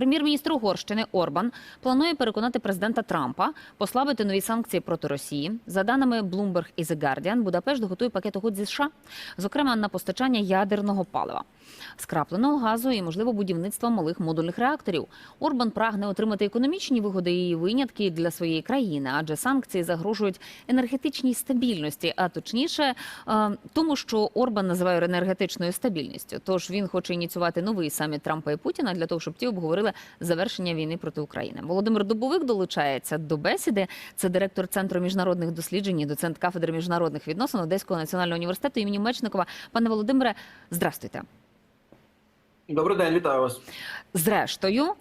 Прем'єр-міністр Угорщини Орбан планує переконати президента Трампа послабити нові санкції проти Росії. За даними Bloomberg і The Guardian, Будапешт готує пакет угод зі США, зокрема на постачання ядерного палива, скрапленого газу і, можливо, будівництва малих модульних реакторів. Орбан прагне отримати економічні вигоди і винятки для своєї країни, адже санкції загрожують енергетичній стабільності, а точніше е, тому, що Орбан називає енергетичною стабільністю. Тож він хоче ініціювати новий саміт Трампа і Путіна для того, щоб ті обговорили завершення війни проти України. Володимир Дубовик долучається до бесіди. Це директор центру міжнародних досліджень, і доцент кафедри міжнародних відносин Одеського національного університету імені Мечникова. Пане Володимире, здрастуйте. Добрий день, вітаю вас. Зрештою.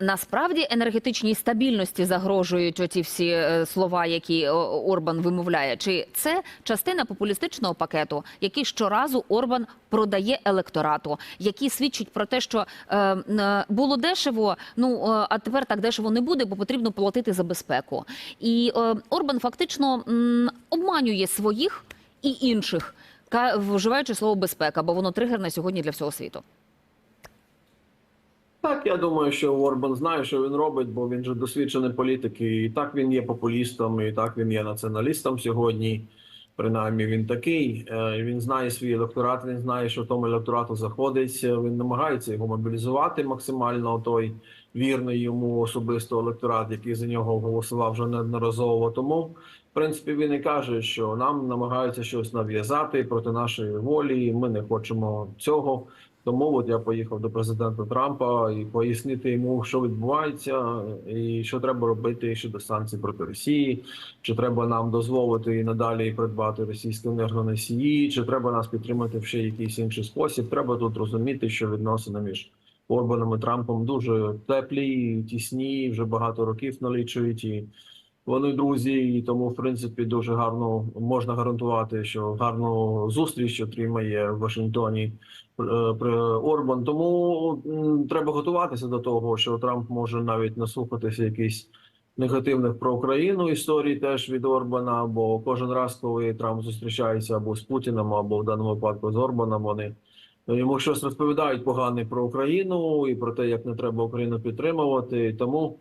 Насправді енергетичній стабільності загрожують оті всі е, слова, які Орбан вимовляє. Чи це частина популістичного пакету, який щоразу Орбан продає електорату, які свідчать про те, що е, було дешево, ну е, а тепер так дешево не буде, бо потрібно платити за безпеку. І е, Орбан фактично м, обманює своїх і інших, вживаючи слово безпека, бо воно тригерне сьогодні для всього світу. Так, я думаю, що Орбан знає, що він робить, бо він же досвідчений політик, і так він є популістом, і так він є націоналістом сьогодні. Принаймні він такий. Е, Він знає свій електорат, він знає, що тому електорату заходить. Він намагається його мобілізувати максимально той вірний йому особисто електорат, який за нього голосував вже неодноразово. Тому, принципі, він і каже, що нам намагаються щось нав'язати проти нашої волі. Ми не хочемо цього. Тому от я поїхав до президента Трампа і пояснити йому, що відбувається, і що треба робити щодо санкцій проти Росії, чи треба нам дозволити і надалі придбати російські енергоносії, чи треба нас підтримати в ще якийсь інший спосіб. Треба тут розуміти, що відносини між Орбаном і Трампом дуже теплі, тісні, вже багато років налічують і. Вони друзі, і тому в принципі дуже гарно можна гарантувати, що гарну зустріч отримає в Вашингтоні е, Орбан. Тому треба готуватися до того, що Трамп може навіть наслухатися якісь негативних про Україну історій теж від Орбана. Бо кожен раз, коли Трамп зустрічається або з Путіним, або в даному випадку з Орбаном, вони йому щось розповідають погане про Україну і про те, як не треба Україну підтримувати. Тому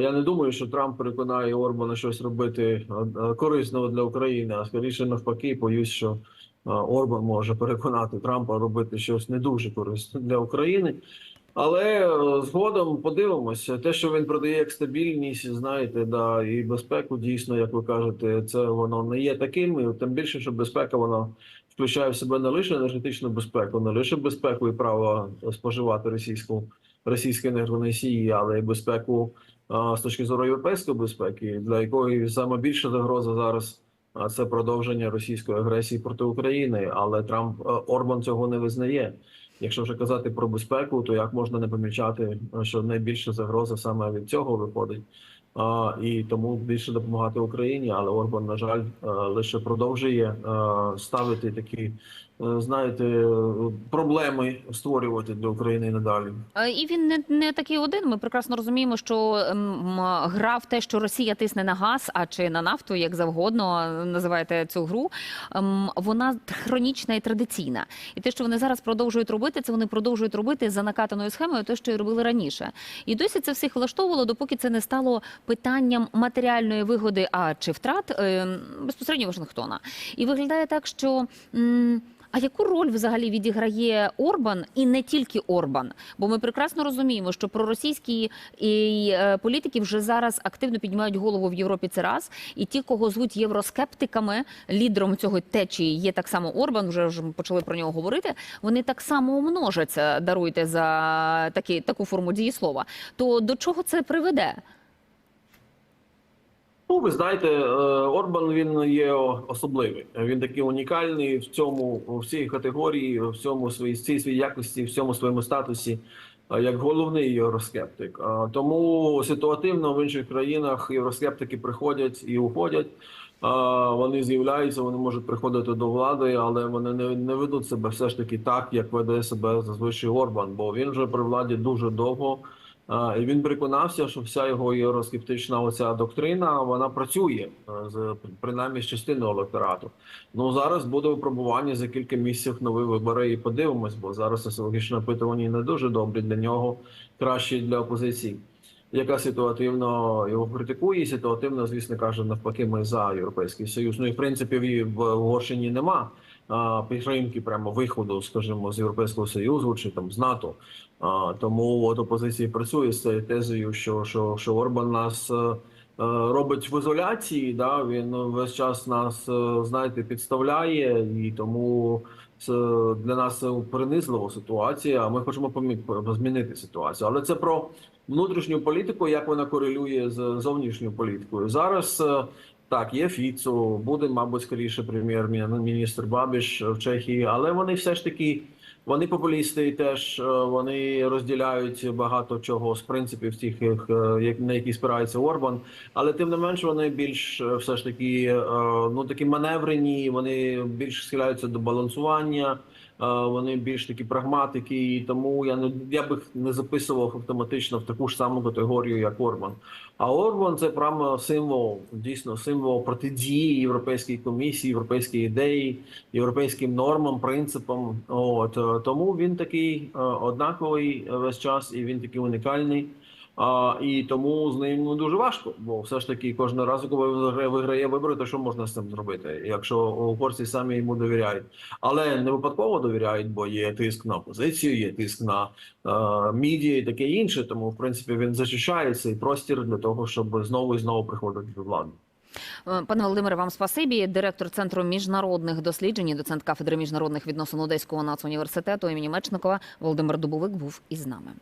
я не думаю, що Трамп переконає Орбана щось робити е, корисного для України, а скоріше навпаки, боюсь, що е, Орбан може переконати Трампа робити щось не дуже корисне для України. Але е, згодом подивимося, те, що він продає як стабільність, знаєте, да і безпеку дійсно, як ви кажете, це воно не є таким. І тим більше, що безпека вона включає в себе не лише енергетичну безпеку, не лише безпеку і право споживати російську російські енергоносії, але й безпеку з точки зору європейської безпеки, для якої саме більша загроза зараз це продовження російської агресії проти України. Але Трамп е, Орбан цього не визнає. Якщо вже казати про безпеку, то як можна не помічати, що найбільша загроза саме від цього виходить, і тому більше допомагати Україні, але Орбан, на жаль, е, лише продовжує е, ставити такі, е, знаєте, проблеми створювати для України надалі. І він не, не такий один. Ми прекрасно розуміємо, що ем, гра в те, що Росія тисне на газ, а чи на нафту, як завгодно називаєте цю гру. ем, Вона хронічна і традиційна. І те, що вони зараз продовжують робити, це вони продовжують робити за накатаною схемою, те, що і робили раніше. І досі це всіх влаштовувало, допоки це не стало питанням матеріальної вигоди, а чи втрат ем, безпосередньо Вашингтона. І виглядає так, що. а яку роль взагалі відіграє Орбан і не тільки Орбан? Бо ми прекрасно розуміємо, що проросійські і, е, політики вже зараз активно піднімають голову в Європі. Це раз, і ті, кого звуть євроскептиками, лідером цього течії є так само Орбан. Вже ж почали про нього говорити. Вони так само умножаться. Даруйте за такі таку форму дієслова. То до чого це приведе? Ну, ви знаєте, е, Орбан він є особливий. Він такий унікальний в цьому в цій категорії, в цьому своїй цій своїй якості, в цьому своєму статусі, е, як головний євроскептик. Тому ситуативно в інших країнах євроскептики приходять і уходять. Вони з'являються, вони можуть приходити до влади, але вони не, не ведуть себе все ж таки так, як веде себе зазвичай Орбан, бо він вже при владі дуже довго. І він переконався, що вся його євроскептична оця доктрина вона працює е, з принаймні з частиною електорату. Ну зараз буде випробування за кілька місяців нові вибори, і подивимось, бо зараз соціологічне опитування не дуже добрі для нього, краще для опозиції, яка ситуативно його критикує, ситуативно, звісно, каже, навпаки, ми за європейський союз. Ну і в принципі в Угорщині нема підтримки прямо виходу, скажімо, з європейського союзу чи там з НАТО. Тому от опозиція працює з цією тезою, що, що, що Орбан нас. е, е, Робить в ізоляції, да він весь час нас е, знаєте підставляє, і тому це для нас принизлива ситуація. Ми хочемо змінити ситуацію. Але це про внутрішню політику, як вона корелює з зовнішньою політикою. Зараз так є Фіцо, буде, мабуть, скоріше прем'єр-міністр Бабіш в Чехії, але вони все ж таки. Вони популісти теж е, вони розділяють багато чого з принципів тих, е, на які спирається Орбан. Але тим не менш вони більш е, все ж таки ну такі маневрені, вони більш схиляються до балансування, вони більш такі прагматики. І тому я не я б їх не записував автоматично в таку ж саму категорію, як Орбан. А Орбан це прямо символ, дійсно символ протидії Європейській комісії, європейській ідеї, європейським нормам, принципам. От тому він такий е, однаковий е, весь час, і він такий унікальний. А, і тому з ним ну, дуже важко, бо все ж таки кожного разу, коли виграє, вибори, то що можна з цим зробити, якщо угорці самі йому довіряють, але не випадково довіряють, бо є тиск на опозицію, є тиск на е, мідії і таке інше. Тому в принципі він зачищає цей простір для того, щоб знову і знову приходити до влади. Е, Пане Володимире, вам спасибі. Директор центру міжнародних досліджень, доцент кафедри міжнародних відносин Одеського нацуніверситету імені Мечникова Володимир Дубовик був із нами.